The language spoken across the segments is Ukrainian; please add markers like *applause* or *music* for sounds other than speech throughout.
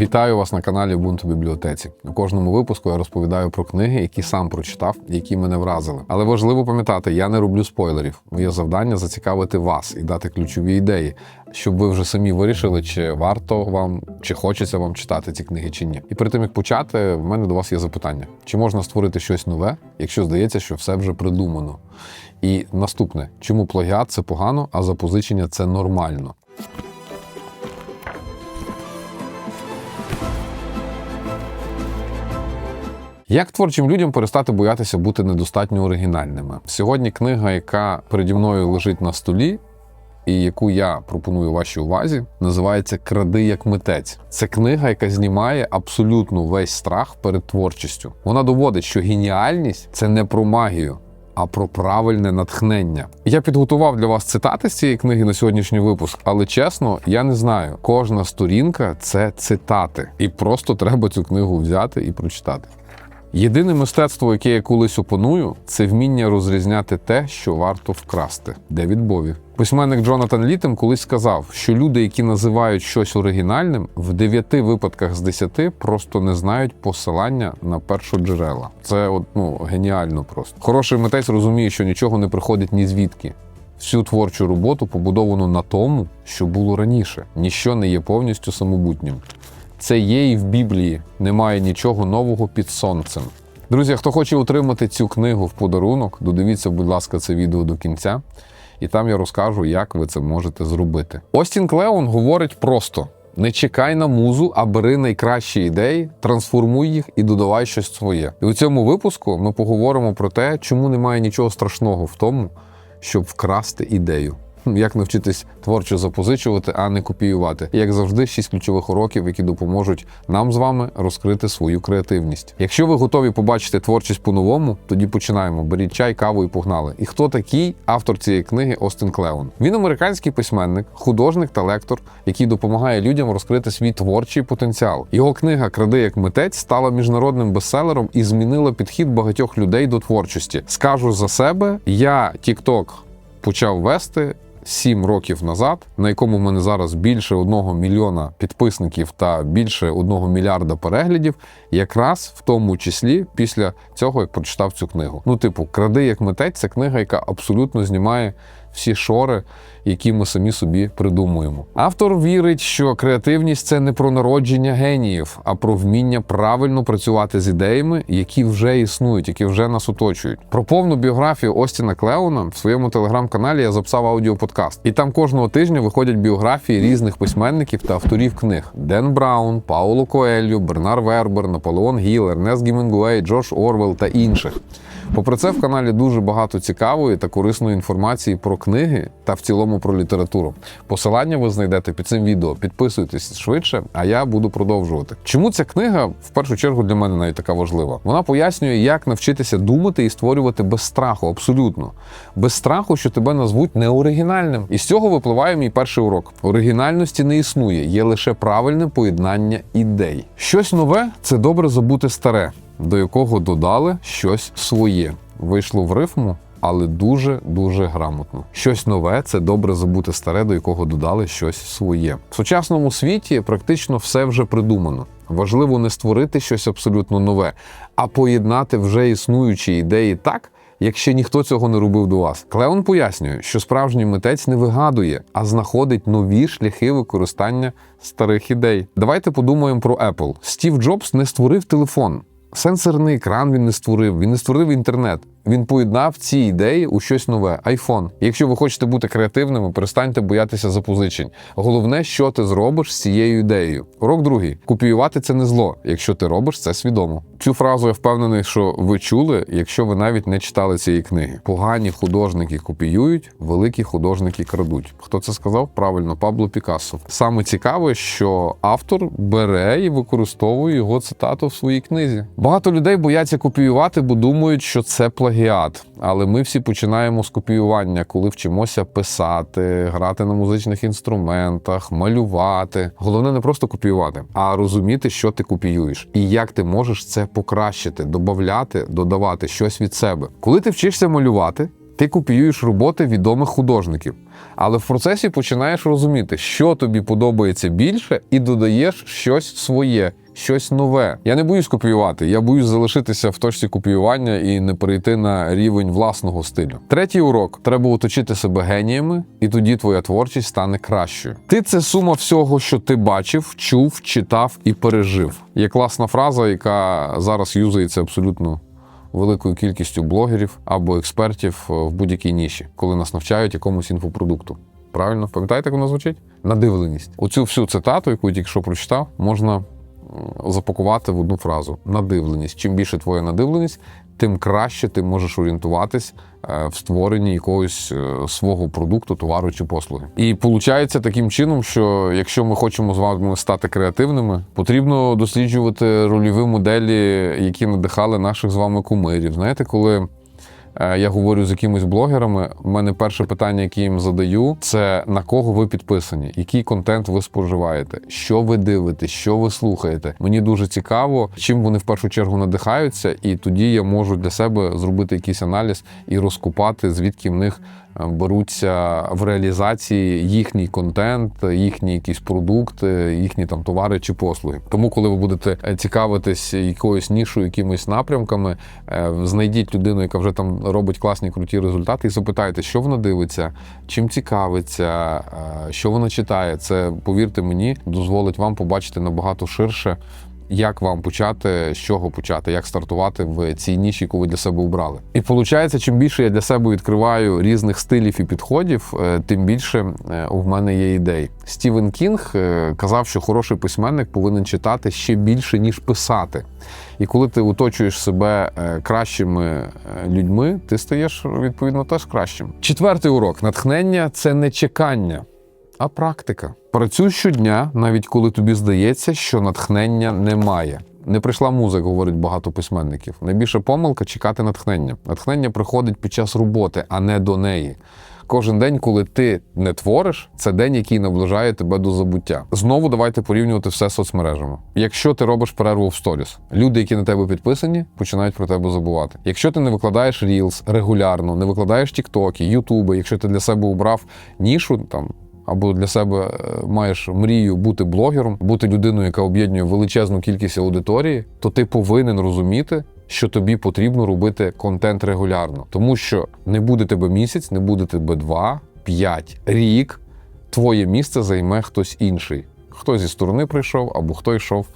Вітаю вас на каналі Ubuntu бібліотеці. У кожному випуску я розповідаю про книги, які сам прочитав, які мене вразили. Але важливо пам'ятати, я не роблю спойлерів. Моє завдання зацікавити вас і дати ключові ідеї, щоб ви вже самі вирішили, чи варто вам, чи хочеться вам читати ці книги, чи ні. І перед тим як почати, в мене до вас є запитання: чи можна створити щось нове, якщо здається, що все вже придумано? І наступне, чому плагіат це погано, а запозичення це нормально? Як творчим людям перестати боятися бути недостатньо оригінальними? Сьогодні книга, яка переді мною лежить на столі, і яку я пропоную вашій увазі, називається Кради як митець. Це книга, яка знімає абсолютно весь страх перед творчістю. Вона доводить, що геніальність це не про магію. А про правильне натхнення. Я підготував для вас цитати з цієї книги на сьогоднішній випуск, але чесно, я не знаю. Кожна сторінка це цитати, і просто треба цю книгу взяти і прочитати. Єдине мистецтво, яке я колись опоную, це вміння розрізняти те, що варто вкрасти. Девід Бові. Письменник Джонатан Літем колись сказав, що люди, які називають щось оригінальним, в 9 випадках з 10 просто не знають посилання на першоджерела. Це от, ну, геніально просто. Хороший митець розуміє, що нічого не приходить ні звідки. Всю творчу роботу побудовано на тому, що було раніше. Ніщо не є повністю самобутнім. Це є і в Біблії. Немає нічого нового під сонцем. Друзі, хто хоче отримати цю книгу в подарунок, додивіться, будь ласка, це відео до кінця, і там я розкажу, як ви це можете зробити. Остін Клеон говорить просто: не чекай на музу, а бери найкращі ідеї, трансформуй їх і додавай щось своє. І у цьому випуску ми поговоримо про те, чому немає нічого страшного в тому, щоб вкрасти ідею. Як навчитись творчо запозичувати, а не копіювати. Як завжди, шість ключових уроків, які допоможуть нам з вами розкрити свою креативність. Якщо ви готові побачити творчість по-новому, тоді починаємо. Беріть чай, каву і погнали. І хто такий автор цієї книги Остин Клеон? Він американський письменник, художник та лектор, який допомагає людям розкрити свій творчий потенціал. Його книга Кради як митець стала міжнародним бестселером і змінила підхід багатьох людей до творчості. Скажу за себе, я TikTok почав вести. Сім років назад, на якому в мене зараз більше 1 мільйона підписників та більше 1 мільярда переглядів, якраз в тому числі після цього як прочитав цю книгу. Ну, типу, кради як митець це книга, яка абсолютно знімає всі шори, які ми самі собі придумуємо. Автор вірить, що креативність це не про народження геніїв, а про вміння правильно працювати з ідеями, які вже існують, які вже нас оточують. Про повну біографію Остіна Клеона в своєму телеграм-каналі я записав аудіоподкаст, і там кожного тижня виходять біографії різних письменників та авторів книг: Ден Браун, Пауло Коельо, Бернар Вербер, Наполеон Гіл, Ернест Гімінгуей, Джош Орвел та інших. Попри це, в каналі дуже багато цікавої та корисної інформації про книги та в цілому про літературу. Посилання ви знайдете під цим відео. Підписуйтесь швидше, а я буду продовжувати. Чому ця книга в першу чергу для мене навіть така важлива? Вона пояснює, як навчитися думати і створювати без страху, абсолютно без страху, що тебе назвуть неоригінальним. І з цього випливає мій перший урок: оригінальності не існує, є лише правильне поєднання ідей. Щось нове це добре забути старе до якого додали щось своє. Вийшло в рифму, але дуже дуже грамотно. Щось нове це добре забути старе, до якого додали щось своє. В сучасному світі практично все вже придумано. Важливо не створити щось абсолютно нове, а поєднати вже існуючі ідеї так. Як ще ніхто цього не робив до вас, Клеон пояснює, що справжній митець не вигадує, а знаходить нові шляхи використання старих ідей. Давайте подумаємо про Apple. Стів Джобс не створив телефон. Сенсорний екран він не створив, він не створив інтернет. Він поєднав ці ідеї у щось нове айфон. Якщо ви хочете бути креативними, перестаньте боятися запозичень. Головне, що ти зробиш з цією ідеєю. Урок другий: копіювати це не зло, якщо ти робиш це свідомо. Цю фразу я впевнений, що ви чули, якщо ви навіть не читали цієї книги. Погані художники копіюють, великі художники крадуть. Хто це сказав? Правильно, Пабло Пікассо. Саме цікаве, що автор бере і використовує його цитату в своїй книзі. Багато людей бояться копіювати, бо думають, що це плагіат. Але ми всі починаємо з копіювання, коли вчимося писати, грати на музичних інструментах, малювати. Головне не просто копіювати, а розуміти, що ти копіюєш і як ти можеш це покращити, додати, додавати щось від себе. Коли ти вчишся малювати. Ти копіюєш роботи відомих художників, але в процесі починаєш розуміти, що тобі подобається більше, і додаєш щось своє, щось нове. Я не боюсь копіювати, я боюсь залишитися в точці копіювання і не перейти на рівень власного стилю. Третій урок треба оточити себе геніями, і тоді твоя творчість стане кращою. Ти це сума всього, що ти бачив, чув, читав і пережив. Є класна фраза, яка зараз юзається абсолютно великою кількістю блогерів або експертів е, в будь-якій ніші, коли нас навчають якомусь інфопродукту. Правильно, пам'ятаєте, як воно звучить? Надивленість. Оцю всю цитату, яку я тільки що прочитав, можна запакувати в одну фразу: надивленість. Чим більше твоя надивленість, тим краще ти можеш орієнтуватись е, в створенні якогось е, свого продукту, товару чи послуги. І виходить таким чином, що якщо ми хочемо з вами стати креативними, потрібно досліджувати рольові моделі, які надихали наших з вами кумирів. Знаєте, коли я говорю з якимись блогерами, у мене перше питання, яке їм задаю, це на кого ви підписані, який контент ви споживаєте, що ви дивитесь, що ви слухаєте. Мені дуже цікаво, чим вони в першу чергу надихаються, і тоді я можу для себе зробити якийсь аналіз і розкопати, звідки в них е, беруться в реалізації їхній контент, їхні якісь продукти, їхні там товари чи послуги. Тому, коли ви будете е, цікавитись якоюсь нішою, якимись напрямками, е, знайдіть людину, яка вже там робить класні круті результати, і запитайте, що вона дивиться, чим цікавиться, е, що вона читає. Це повірте мені, дозволить вам побачити набагато ширше. Як вам почати, з чого почати, як стартувати в цій ніші, яку ви для себе обрали? І виходить, чим більше я для себе відкриваю різних стилів і підходів, е, тим більше е, в мене є ідей. Стівен Кінг е, казав, що хороший письменник повинен читати ще більше ніж писати. І коли ти оточуєш себе кращими людьми, ти стаєш відповідно теж кращим. Четвертий урок: натхнення це не чекання а практика. Працюй щодня, навіть коли тобі здається, що натхнення немає. Не прийшла музика, говорить багато письменників. Найбільша помилка чекати натхнення. Натхнення приходить під час роботи, а не до неї. Кожен день, коли ти не твориш, це день, який наближає тебе до забуття. Знову давайте порівнювати все соцмережами. Якщо ти робиш перерву в сторіс, люди, які на тебе підписані, починають про тебе забувати. Якщо ти не викладаєш Reels регулярно, не викладаєш тіктоки, ютуби, якщо ти для себе обрав нішу там. Або для себе е, маєш мрію бути блогером, бути людиною, яка об'єднує величезну кількість аудиторії, то ти повинен розуміти, що тобі потрібно робити контент регулярно, тому що не буде тебе місяць, не буде тебе два, п'ять, рік. Твоє місце займе хтось інший. Хто зі сторони прийшов, або хто йшов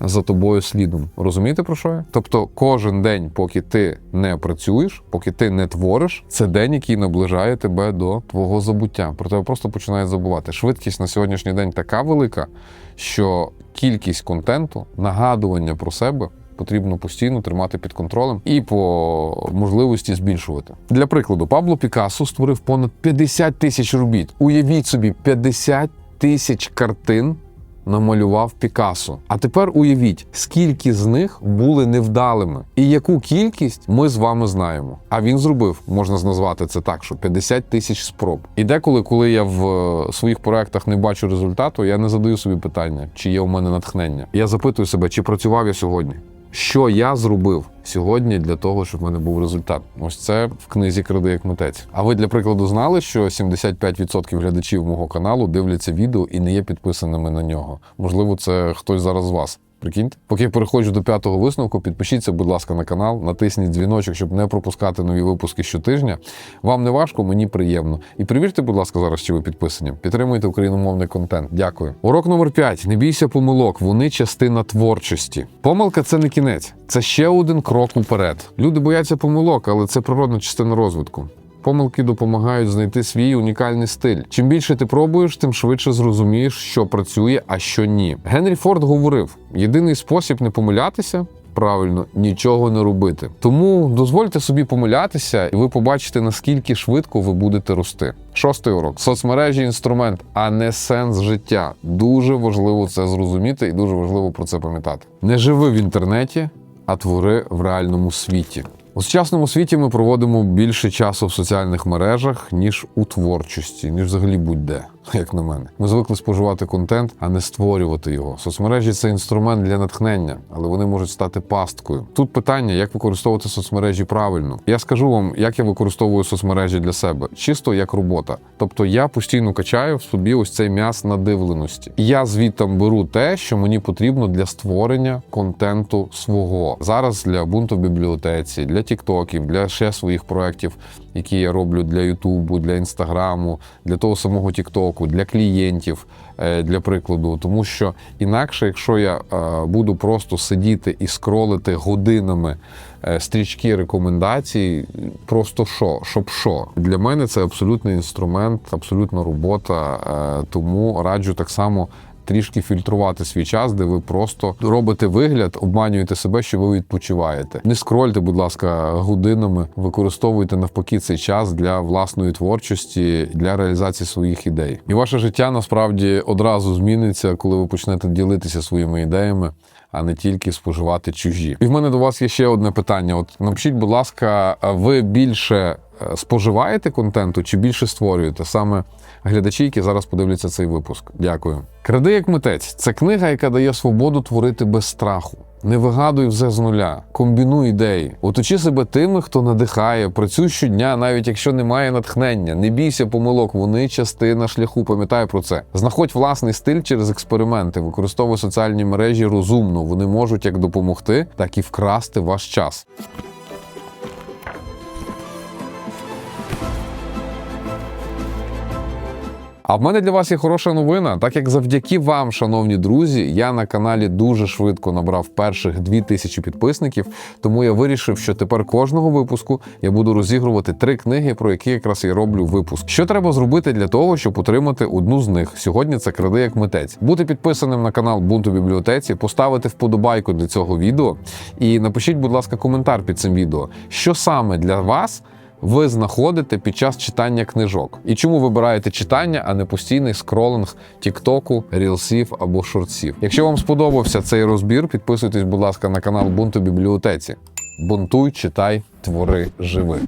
за тобою слідом. Розумієте про що я? Тобто, кожен день, поки ти не працюєш, поки ти не твориш, це день, який наближає тебе до твого забуття. Про тебе просто починають забувати. Швидкість на сьогоднішній день така велика, що кількість контенту, нагадування про себе. Потрібно постійно тримати під контролем і по можливості збільшувати. Для прикладу, Пабло Пікассо створив понад 50 тисяч робіт. Уявіть собі, 50 тисяч картин намалював Пікассо. А тепер уявіть, скільки з них були невдалими, і яку кількість ми з вами знаємо. А він зробив, можна назвати це так, що 50 тисяч спроб. І деколи, коли я в е, своїх проектах не бачу результату, я не задаю собі питання, чи є у мене натхнення. Я запитую себе, чи працював я сьогодні. Що я зробив сьогодні для того, щоб в мене був результат? Ось це в книзі кради як митець. А ви для прикладу знали, що 75% глядачів мого каналу дивляться відео і не є підписаними на нього? Можливо, це хтось зараз з вас. Прикиньте, поки я переходжу до п'ятого висновку, підпишіться, будь ласка, на канал, натисніть дзвіночок, щоб не пропускати нові випуски щотижня. Вам не важко, мені приємно. І перевірте, будь ласка, зараз, чи ви підписані. Підтримуйте україномовний контент. Дякую. Урок номер 5. Не бійся помилок. Вони частина творчості. Помилка це не кінець, це ще один крок уперед. Люди бояться помилок, але це природна частина розвитку. Помилки допомагають знайти свій унікальний стиль. Чим більше ти пробуєш, тим швидше зрозумієш, що працює, а що ні. Генрі Форд говорив: єдиний спосіб не помилятися. Правильно, нічого не робити. Тому дозвольте собі помилятися, і ви побачите, наскільки швидко ви будете рости. Шостий урок: соцмережі інструмент, а не сенс життя. Дуже важливо це зрозуміти і дуже важливо про це пам'ятати. Не живи в інтернеті, а твори в реальному світі. У сучасному світі ми проводимо більше часу в соціальних мережах, ніж у творчості, ніж взагалі будь-де. *laughs* як на мене. Ми звикли споживати контент, а не створювати його. Соцмережі це інструмент для натхнення, але вони можуть стати пасткою. Тут питання, як використовувати соцмережі правильно. Я скажу вам, як я використовую соцмережі для себе, чисто як робота. Тобто я постійно качаю в собі ось цей м'яс надивленості. Я звідтам беру те, що мені потрібно для створення контенту свого. Зараз для бунту в бібліотеці, для тіктоків, для ще своїх проєктів, які я роблю для Ютубу, для інстаграму, для того самого Тіктоку, для клієнтів, е, для прикладу. Тому що інакше, якщо я е, буду просто сидіти і скролити годинами е, стрічки рекомендацій, просто що, щоб що. Для мене це абсолютний інструмент, абсолютна робота. Тому раджу так само. Трішки фільтрувати свій час, де ви просто робите вигляд, обманюєте себе, що ви відпочиваєте. Не скрольте, будь ласка, годинами, використовуйте навпаки цей час для власної творчості, для реалізації своїх ідей. І ваше життя насправді одразу зміниться, коли ви почнете ділитися своїми ідеями, а не тільки споживати чужі. І в мене до вас є ще одне питання. От напишіть, будь ласка, ви більше споживаєте контенту чи більше створюєте саме глядачі, які зараз подивляться цей випуск? Дякую. Кради як митець це книга, яка дає свободу творити без страху. Не вигадуй все з нуля, комбінуй ідеї, оточи себе тими, хто надихає, працюй щодня, навіть якщо немає натхнення. Не бійся помилок, вони частина шляху. Пам'ятай про це. Знаходь власний стиль через експерименти, використовуй соціальні мережі розумно. Вони можуть як допомогти, так і вкрасти ваш час. А в мене для вас є хороша новина, так як завдяки вам, шановні друзі, я на каналі дуже швидко набрав перших 2000 підписників. Тому я вирішив, що тепер кожного випуску я буду розігрувати три книги, про які якраз і роблю випуск. Що треба зробити для того, щоб отримати одну з них? Сьогодні це кради як митець. Бути підписаним на канал Бунту бібліотеці, поставити вподобайку для цього відео і напишіть, будь ласка, коментар під цим відео, що саме для вас ви знаходите під час читання книжок? І чому вибираєте читання, а не постійний скролинг Тіктоку, рілсів або шортсів? Якщо вам сподобався цей розбір, підписуйтесь, будь ласка, на канал Бунту бібліотеці. Бунтуй, читай, твори, живи.